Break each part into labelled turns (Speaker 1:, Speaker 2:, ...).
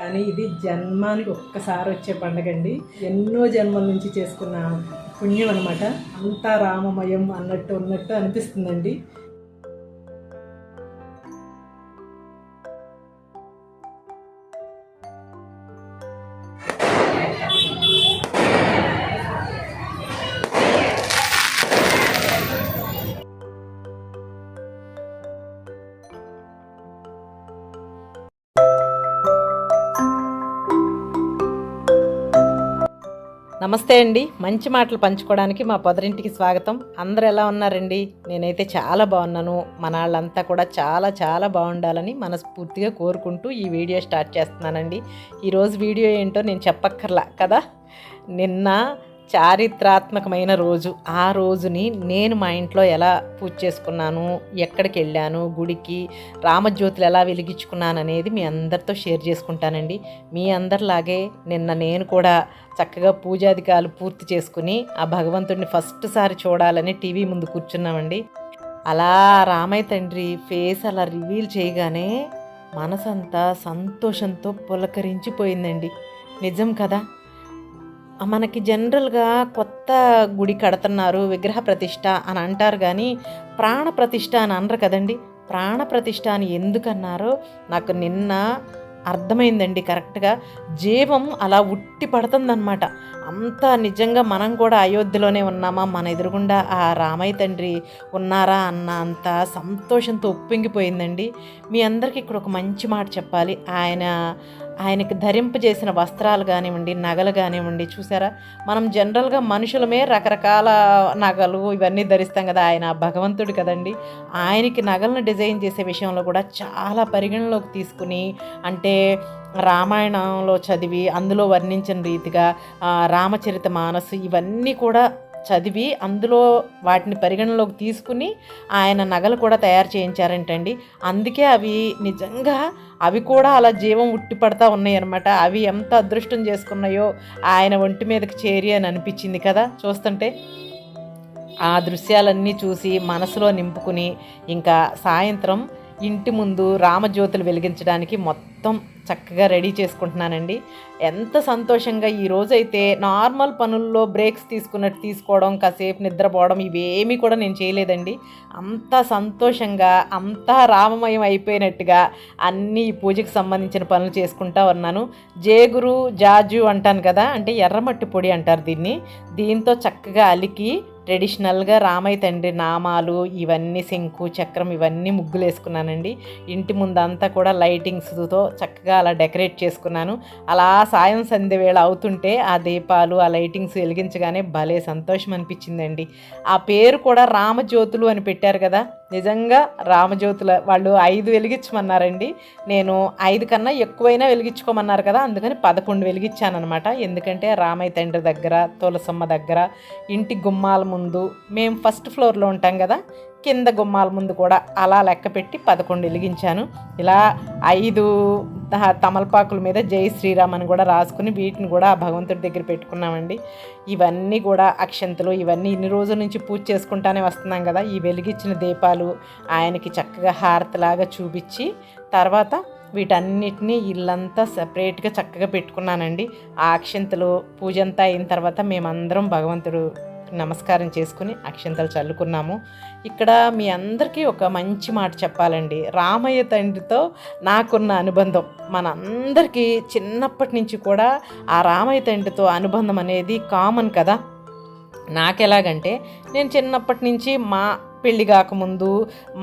Speaker 1: కానీ ఇది జన్మానికి ఒక్కసారి వచ్చే పండగ అండి ఎన్నో జన్మల నుంచి చేసుకున్న పుణ్యం అనమాట అంతా రామమయం అన్నట్టు ఉన్నట్టు అనిపిస్తుందండి. నమస్తే అండి. మంచి మాటలు పంచుకోవడానికి మా పొదరింటికి స్వాగతం. అందరు ఎలా ఉన్నారండి? నేనైతే చాలా బాగున్నాను. మన వాళ్ళంతా కూడా చాలా చాలా బాగుండాలని మనస్ఫూర్తిగా కోరుకుంటూ ఈ వీడియో స్టార్ట్ చేస్తున్నానండి. ఈరోజు వీడియో ఏంటో నేను చెప్పక్కర్లా కదా? నిన్న చారిత్రాత్మకమైన రోజు. ఆ రోజుని నేను మా ఇంట్లో ఎలా పూజ చేసుకున్నాను ఎక్కడికి వెళ్ళాను గుడికి రామజ్యోతులు ఎలా వెలిగించుకున్నాను అనేది మీ అందరితో షేర్ చేసుకుంటానండి. మీ అందరిలాగే నిన్న నేను కూడా చక్కగా పూజాధికారులు పూర్తి చేసుకుని ఆ భగవంతుడిని ఫస్ట్ సారి చూడాలని టీవీ ముందు కూర్చున్నామండి. అలా రామయ్య తండ్రి ఫేస్ అలా రివీల్ చేయగానే మనసంతా సంతోషంతో పులకరించిపోయిందండి. నిజం కదా? మనకి జనరల్గా కొత్త గుడి కడుతున్నారు విగ్రహ ప్రతిష్ట అని అంటారు కానీ ప్రాణ ప్రతిష్ట అని అనరు కదండి. ప్రాణ ప్రతిష్ట అని ఎందుకన్నారో నాకు నిన్న అర్థమైందండి కరెక్ట్గా. జీవం అలా ఉట్టి పడుతుందన్నమాట. అంత నిజంగా మనం కూడా అయోధ్యలోనే ఉన్నామా? మన ఎదురుగుండా ఆ రామయ్య తండ్రి ఉన్నారా? అన్న అంత సంతోషంతో ఉప్పొంగిపోయిందండి. మీ అందరికీ ఇక్కడ ఒక మంచి మాట చెప్పాలి. ఆయన ఆయనకి ధరింపు చేసిన వస్త్రాలు కానివ్వండి నగలు కానివ్వండి చూసారా? మనం జనరల్గా మనుషులమే రకరకాల నగలు ఇవన్నీ ధరిస్తాం కదా ఆయన భగవంతుడు కదండి. ఆయనకి నగలను డిజైన్ చేసే విషయంలో కూడా చాలా పరిగణలోకి తీసుకుని అంటే రామాయణంలో చదివి అందులో వర్ణించిన రీతిగా రామచరిత మానసు ఇవన్నీ కూడా చదివి అందులో వాటిని పరిగణలోకి తీసుకుని ఆయన నగలు కూడా తయారు చేయించారంటండి. అందుకే అవి నిజంగా అవి కూడా అలా జీవం ఉట్టిపడతా ఉన్నాయన్నమాట. ఉన్నాయి అనమాట అవి ఎంత అదృష్టం చేసుకున్నాయో ఆయన ఒంటి మీదకి చేరి అని అనిపించింది కదా చూస్తుంటే. ఆ దృశ్యాలన్నీ చూసి మనసులో నింపుకుని ఇంకా సాయంత్రం ఇంటి ముందు రామజ్యోతులు వెలిగించడానికి మొత్తం చక్కగా రెడీ చేసుకుంటున్నానండి. ఎంత సంతోషంగా ఈ రోజైతే నార్మల్ పనుల్లో బ్రేక్స్ తీసుకున్నట్టు తీసుకోవడం కాసేపు నిద్రపోవడం ఇవేమీ కూడా నేను చేయలేదండి. అంత సంతోషంగా అంతా రామమయం అయిపోయినట్టుగా అన్ని ఈ పూజకి సంబంధించిన పనులు చేసుకుంటా ఉన్నాను. జేగురు జాజు అంటాను కదా అంటే ఎర్రమట్టి పొడి అంటారు దీన్ని. దీంతో చక్కగా అలికి ట్రెడిషనల్గా రామయ్య తండ్రి నామాలు ఇవన్నీ శంకు చక్రం ఇవన్నీ ముగ్గులు వేసుకున్నానండి ఇంటి ముందంతా కూడా లైటింగ్స్తో చక్కగా అలా డెకరేట్ చేసుకున్నాను. అలా సాయం సంధ్య వేళ అవుతుంటే ఆ దీపాలు ఆ లైటింగ్స్ వెలిగించగానే భలే సంతోషం అనిపించిందండి ఆ పేరు కూడా రామజ్యోతులు అని పెట్టారు కదా! నిజంగా రామజ్యోతుల వాళ్ళు ఐదు వెలిగించమన్నారండి. నేను ఐదు కన్నా ఎక్కువైనా వెలిగించుకోమన్నారు కదా అందుకని పదకొండు వెలిగించానమాట ఎందుకంటే రామయ్య తండ్రి దగ్గర తులసమ్మ దగ్గర ఇంటి గుమ్మాల ముందు మేము ఫస్ట్ ఫ్లోర్లో ఉంటాం కదా కింద గుమ్మాల ముందు కూడా అలా లెక్క పెట్టి పదకొండు వెలిగించాను. ఇలా ఐదు తమలపాకుల మీద జై శ్రీరామ్ అని కూడా రాసుకుని వీటిని కూడా ఆ భగవంతుడి దగ్గర పెట్టుకున్నామండి. ఇవన్నీ కూడా అక్షంతలు ఇవన్నీ ఇన్ని రోజుల నుంచి పూజ చేసుకుంటానే వస్తున్నాం కదా. ఈ వెలిగించిన దీపాలు ఆయనకి చక్కగా హారతిలాగా చూపించి తర్వాత వీటన్నిటిని ఇల్లంతా సపరేట్గా చక్కగా పెట్టుకున్నానండి. ఆ అక్షంతలు పూజ అంతా అయిన తర్వాత మేమందరం భగవంతుడు నమస్కారం చేసుకుని అక్షింతలు చల్లుకున్నాము. ఇక్కడ మీ అందరికీ ఒక మంచి మాట చెప్పాలండి. రామయ్య తండ్రితో నాకున్న అనుబంధం. మనందరికీ చిన్నప్పటి నుంచి కూడా ఆ రామయ్య తండ్రితో అనుబంధం అనేది కామన్ కదా. నాకెలాగంటే నేను చిన్నప్పటి నుంచి మా పెళ్ళి కాకముందు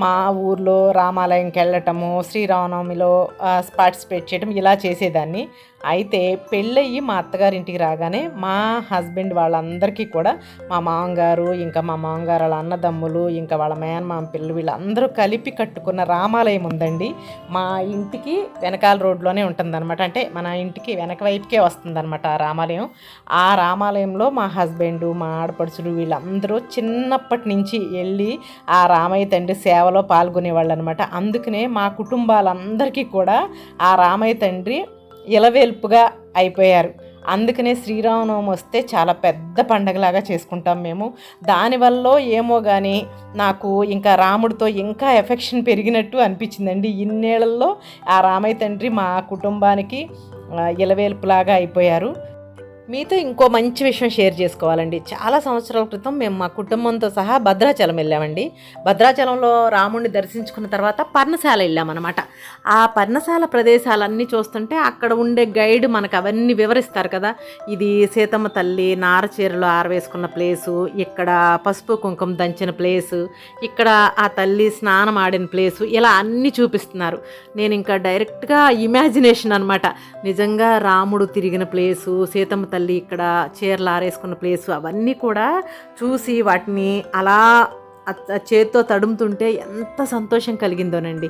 Speaker 1: మా ఊర్లో రామాలయంకి వెళ్ళటము శ్రీరామనవమిలో పార్టిసిపేట్ చేయటం ఇలా చేసేదాన్ని. అయితే పెళ్ళయ్యి మా అత్తగారింటికి రాగానే మా హస్బెండ్ వాళ్ళందరికీ కూడా మా మామగారు ఇంకా మా మామగారు వాళ్ళ అన్నదమ్ములు ఇంకా వాళ్ళ మేనమామ పిల్లలు వీళ్ళందరూ కలిపి కట్టుకున్న రామాలయం ఉందండి. మా ఇంటికి వెనకాల రోడ్లోనే ఉంటుందన్నమాట. అంటే మన ఇంటికి వెనక వైపుకే వస్తుందన్నమాట ఆ రామాలయం. ఆ రామాలయంలో మా హస్బెండ్ మా ఆడపడుచులు వీళ్ళందరూ చిన్నప్పటి నుంచి వెళ్ళి ఆ రామయ్య తండ్రి సేవలో పాల్గొనేవాళ్ళు అనమాట అందుకనే మా కుటుంబాలందరికీ కూడా ఆ రామయ్య తండ్రి ఇలవేల్పుగా అయిపోయారు. అందుకనే శ్రీరామనవమి వస్తే చాలా పెద్ద పండగలాగా చేసుకుంటాం మేము. దానివల్ల ఏమో కానీ నాకు ఇంకా రాముడితో ఇంకా ఎఫెక్షన్ పెరిగినట్టు అనిపించిందండి. ఇన్నేళ్ళలో ఆ రామయ్య తండ్రి మా కుటుంబానికి ఇలవేల్పులాగా అయిపోయారు. మీతో ఇంకో మంచి విషయం షేర్ చేసుకోవాలండి. చాలా సంవత్సరాల క్రితం మేము మా కుటుంబంతో సహా భద్రాచలం వెళ్ళామండి. భద్రాచలంలో రాముడిని దర్శించుకున్న తర్వాత పర్ణశాల వెళ్ళామన్నమాట. ఆ పర్ణశాల ప్రదేశాలన్నీ చూస్తుంటే అక్కడ ఉండే గైడ్ మనకు అవన్నీ వివరిస్తారు కదా. ఇది సీతమ్మ తల్లి నారచీరలో ఆరవేసుకున్న ప్లేసు ఇక్కడ పసుపు కుంకుమ దంచిన ప్లేసు ఇక్కడ ఆ తల్లి స్నానం ఆడిన ప్లేసు ఇలా అన్నీ చూపిస్తున్నారు. నేను ఇంకా డైరెక్ట్గా ఇమాజినేషన్ అనమాట నిజంగా రాముడు తిరిగిన ప్లేసు సీతమ్మ తల్లి ఇక్కడ చీరలు ఆరేసుకున్న ప్లేసు అవన్నీ కూడా చూసి వాటిని అలా చేత్తో తడుముతుంటే ఎంత సంతోషం కలిగిందోనండి.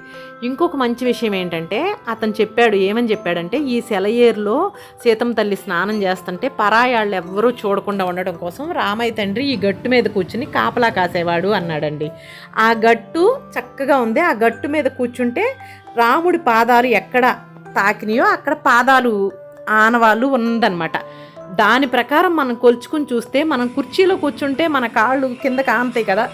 Speaker 1: ఇంకొక మంచి విషయం ఏంటంటే అతను చెప్పాడు ఏమని చెప్పాడంటే ఈ సెలయేరులో సీతమ్మ తల్లి స్నానం చేస్తుంటే పరాయాళ్ళు ఎవ్వరూ చూడకుండా ఉండడం కోసం రామయ్య తండ్రి ఈ గట్టు మీద కూర్చుని కాపలా కాసేవాడు అన్నాడండి. ఆ గట్టు చక్కగా ఉంది. ఆ గట్టు మీద కూర్చుంటే రాముడి పాదాలు ఎక్కడ తాకినాయో అక్కడ పాదాలు ఆనవాళ్ళు ఉందన్నమాట. దాని ప్రకారం మనం కొలుచుకుని చూస్తే మనం కుర్చీలో కూర్చుంటే మన కాళ్ళు కింద కాంతాయి కదా.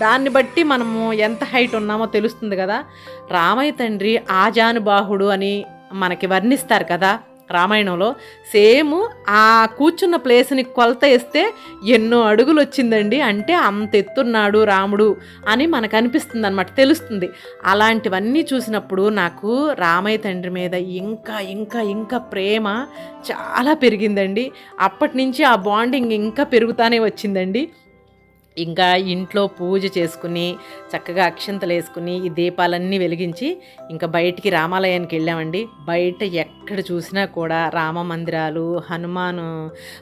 Speaker 1: దాన్ని బట్టి మనము ఎంత హైట్ ఉన్నామో తెలుస్తుంది కదా. రామయ్య తండ్రి ఆజానుబాహుడు అని మనకి వర్ణిస్తారు కదా. రామాయణంలో సేమ్ ఆ కూర్చున్న ప్లేస్ని కొలత వేస్తే ఎన్నో అడుగులు వచ్చిందండి అంటే అంత ఎత్తున్నాడు రాముడు అని మనకు అనిపిస్తుంది అనమాట తెలుస్తుంది. అలాంటివన్నీ చూసినప్పుడు నాకు రామయ్య తండ్రి మీద ఇంకా ఇంకా ఇంకా ప్రేమ చాలా పెరిగిందండి. అప్పటి నుంచి ఆ బాండింగ్ ఇంకా పెరుగుతానే వచ్చిందండి. ఇంకా ఇంట్లో పూజ చేసుకుని చక్కగా అక్షంతలు వేసుకుని ఈ దీపాలన్నీ వెలిగించి ఇంకా బయటికి రామాలయానికి వెళ్ళామండి. బయట ఎక్కడ చూసినా కూడా రామ మందిరాలు హనుమాన్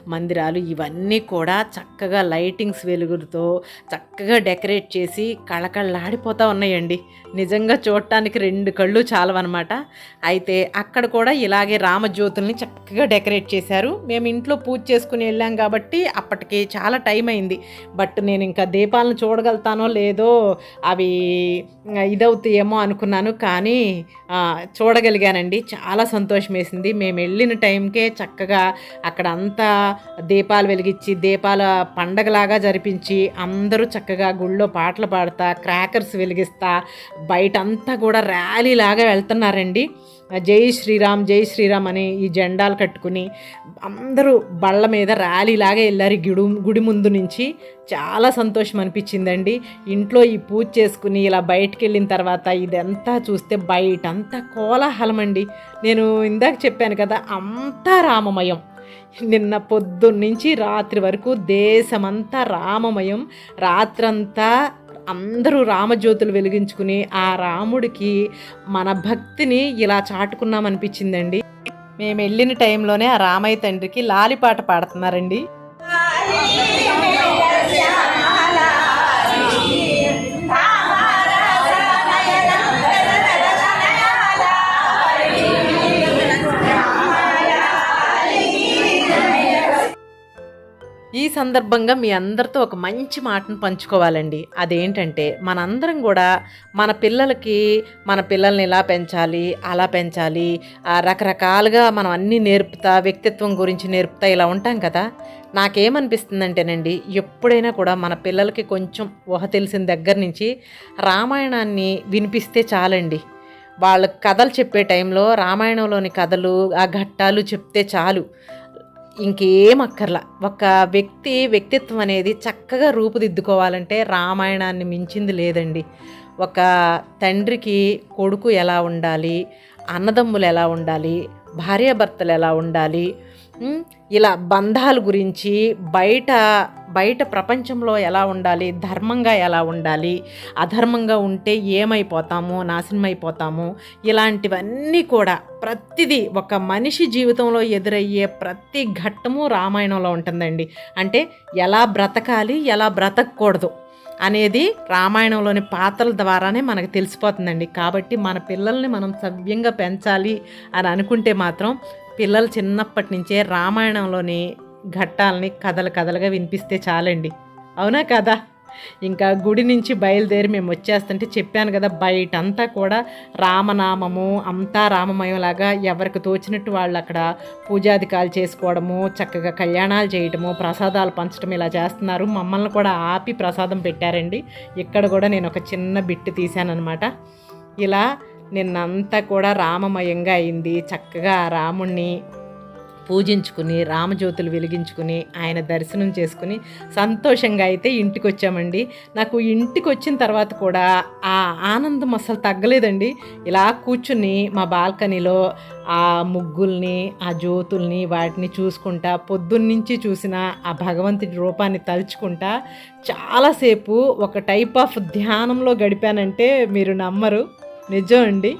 Speaker 1: మందిరాలు ఇవన్నీ కూడా చక్కగా లైటింగ్స్ వెలుగులతో చక్కగా డెకరేట్ చేసి కళకళలాడిపోతూ ఉన్నాయండి. నిజంగా చూడటానికి రెండు కళ్ళు చాలవన్నమాట. అయితే అక్కడ కూడా ఇలాగే రామజ్యోతుల్ని చక్కగా డెకరేట్ చేశారు. మేము ఇంట్లో పూజ చేసుకుని వెళ్ళాం కాబట్టి అప్పటికి చాలా టైం అయింది. బట్ నేను ఇంకా దీపాలను చూడగలుగుతానో లేదో అవి ఇదవుతాయేమో అనుకున్నాను. కానీ చూడగలిగానండి. చాలా సంతోషం వేసింది. మేము వెళ్ళిన టైంకే చక్కగా అక్కడ అంతా దీపాలు వెలిగించి దీపాల పండగలాగా జరిపించి అందరూ చక్కగా గుళ్ళో పాటలు పాడుతా క్రాకర్స్ వెలిగిస్తా బయట అంతా కూడా ర్యాలీ లాగా వెళ్తున్నారండి. జై శ్రీరామ్ జై శ్రీరామ్ అని ఈ జెండాలు కట్టుకుని అందరూ బళ్ళ మీద ర్యాలీలాగా వెళ్ళారు గుడు గుడి గుడి ముందు నుంచి. చాలా సంతోషం అనిపించిందండి. ఇంట్లో ఈ పూజ చేసుకుని ఇలా బయటికి వెళ్ళిన తర్వాత ఇదంతా చూస్తే బయట అంతా కోలాహలం అండి. నేను ఇందాక చెప్పాను కదా అంతా రామమయం. నిన్న పొద్దున్నుంచి రాత్రి వరకు దేశమంతా రామమయం. రాత్రంతా అందరూ రామజ్యోతులు వెలిగించుకుని ఆ రాముడికి మన భక్తిని ఇలా చాటుకున్నామనిపించిందండి. మేము వెళ్ళిన టైంలోనే ఆ రామయ్య తండ్రికి లాలిపాట పాడుతున్నారండి. సందర్భంగా మీ అందరితో ఒక మంచి మాటను పంచుకోవాలండి. అదేంటంటే మనందరం కూడా మన పిల్లలకి మన పిల్లల్ని ఇలా పెంచాలి అలా పెంచాలి రకరకాలుగా మనం అన్నీ నేర్పుతా వ్యక్తిత్వం గురించి నేర్పుతా ఇలా ఉంటాం కదా. నాకేమనిపిస్తుందంటేనండి ఎప్పుడైనా కూడా మన పిల్లలకి కొంచెం ఊహ తెలిసిన దగ్గర నుంచి రామాయణాన్ని వినిపిస్తే చాలండి. వాళ్ళ కథలు చెప్పే టైంలో రామాయణంలోని కథలు ఆ ఘట్టాలు చెప్తే చాలు. ఇంకేం అక్కర్లా. ఒక వ్యక్తి వ్యక్తిత్వం అనేది చక్కగా రూపుదిద్దుకోవాలంటే రామాయణాన్ని మించింది లేదండి. ఒక తండ్రికి కొడుకు ఎలా ఉండాలి? అన్నదమ్ములు ఎలా ఉండాలి? భార్యాభర్తలు ఎలా ఉండాలి? ఇలా బంధాల గురించి బయట బయట ప్రపంచంలో ఎలా ఉండాలి? ధర్మంగా ఎలా ఉండాలి? అధర్మంగా ఉంటే ఏమైపోతాము? నాశనం అయిపోతాము ఇలాంటివన్నీ కూడా ప్రతిదీ ఒక మనిషి జీవితంలో ఎదురయ్యే ప్రతి ఘట్టము రామాయణంలో ఉంటుందండి. అంటే ఎలా బ్రతకాలి? ఎలా బ్రతకూడదు అనేది రామాయణంలోని పాత్రల ద్వారానే మనకు తెలిసిపోతుందండి. కాబట్టి మన పిల్లల్ని మనం సవ్యంగా పెంచాలి అని అనుకుంటే మాత్రం పిల్లలు చిన్నప్పటి నుంచే రామాయణంలోని ఘట్టాలని కథలు కథలుగా వినిపిస్తే చాలండి. అవునా కదా? ఇంకా గుడి నుంచి బయలుదేరి మేము వచ్చేస్తుంటే చెప్పాను కదా బయటంతా కూడా రామనామము అంతా రామమయంలాగా ఎవరికి తోచినట్టు వాళ్ళు అక్కడ పూజాధికాలు చేసుకోవడము చక్కగా కళ్యాణాలు చేయడము ప్రసాదాలు పంచడం ఇలా చేస్తున్నారు. మమ్మల్ని కూడా ఆపి ప్రసాదం పెట్టారండి. ఇక్కడ కూడా నేను ఒక చిన్న బిట్టు తీశానమాట ఇలా నిన్నంతా కూడా రామమయంగా అయింది. చక్కగా రాముణ్ణి పూజించుకుని రామజ్యోతులు వెలిగించుకుని ఆయన దర్శనం చేసుకుని సంతోషంగా అయితే ఇంటికి వచ్చామండి నాకు ఇంటికి వచ్చిన తర్వాత కూడా ఆ ఆనందం అసలు తగ్గలేదండి. ఇలా కూర్చుని మా బాల్కనీలో ఆ ముగ్గుల్ని ఆ జ్యోతుల్ని వాటిని చూసుకుంటా పొద్దున్నుంచి చూసిన ఆ భగవంతుడి రూపాన్ని తలుచుకుంటా చాలాసేపు ఒక టైప్ ఆఫ్ ధ్యానంలో గడిపానంటే మీరు నమ్మరు. నిజం అండి.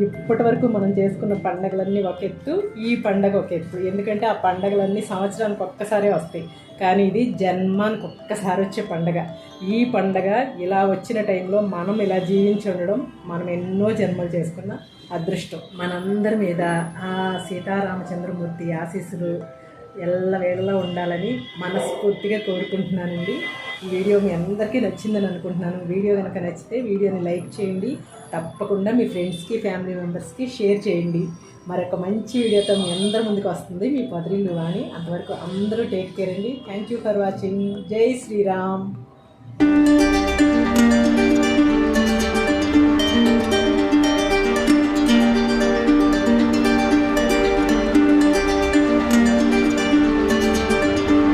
Speaker 1: ఇప్పటి వరకు మనం చేసుకున్న పండగలన్నీ ఒక ఎత్తు ఈ పండగ ఒక ఎత్తు. ఎందుకంటే ఆ పండగలన్నీ సంవత్సరానికి ఒక్కసారే వస్తాయి. కానీ ఇది జన్మానికి ఒక్కసారి వచ్చే పండగ. ఈ పండగ ఇలా వచ్చిన టైంలో మనం ఇలా జీవించి ఉండడం మనం ఎన్నో జన్మలు చేసుకున్న అదృష్టం. మనందరి మీద ఆ సీతారామచంద్రమూర్తి ఆశీస్సులు ఎల్లవేళలా ఉండాలని మనస్ఫూర్తిగా కోరుకుంటున్నానండి. వీడియో మీ అందరికీ నచ్చిందని అనుకుంటున్నాను. వీడియో కనుక నచ్చితే వీడియోని లైక్ చేయండి. తప్పకుండా మీ ఫ్రెండ్స్కి ఫ్యామిలీ మెంబర్స్కి షేర్ చేయండి. మరొక మంచి వీడియోతో మీ అందరి ముందుకు వస్తుంది మీ పదిరిల్లు కానీ అంతవరకు అందరూ టేక్ కేర్ అండి. Thank you for watching. జై శ్రీరామ్.